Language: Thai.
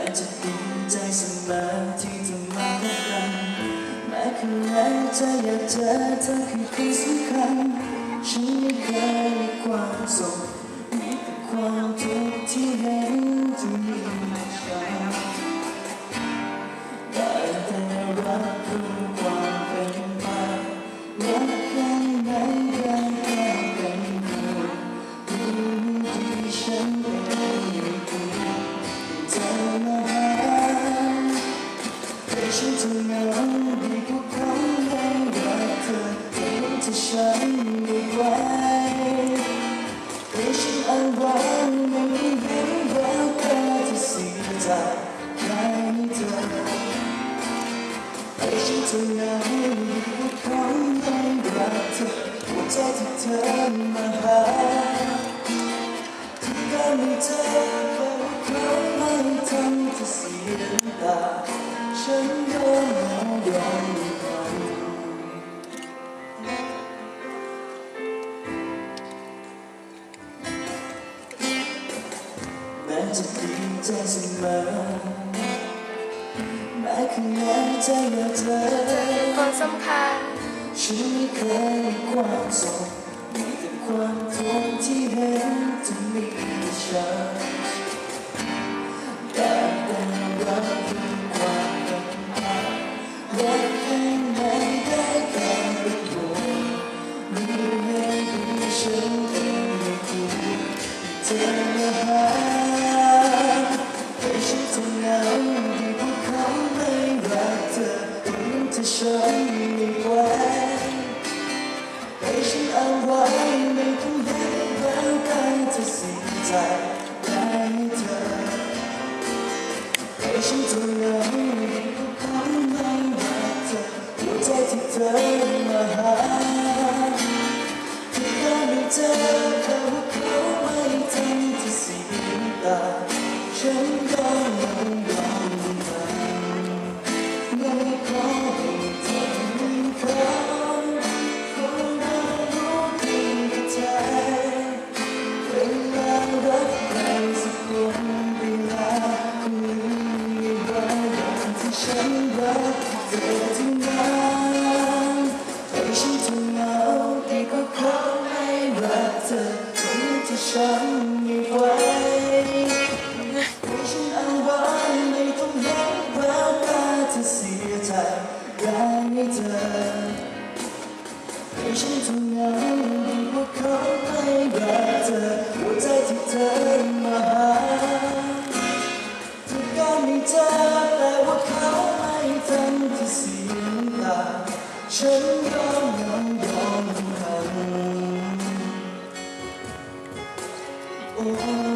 แต่จะดีใจเสมอที่เธอมาพบกันแม้ข้างในใจอยากเจอเธอคือคนสำคัญฉันไม่เคยมีความสุข ให้ฉันทำงานดีกว่าเขาไม่รักเธอหัวใจที่เธอมาหาที่การมีเธอเขาไม่ทำจะเสียน้ำตาฉันยอมยอมฟังแม้จะดีใจเสมอ แม้ข้างในใจอยาเจอคนสำคัญฉันไม่เคยมีความสุขมีแต่ความทุกข์ที่เห็น ไว้ไม่ทำให้ร่างกาจะเสียใจได้เธอให้ฉันตัวเหงาคงไม่รัเธอหัวใจที่เธอมาหาที่าไม่เจอเขาเขาไม่จริงเสิ่งตฉันก็ลงยอม 等你 Oh,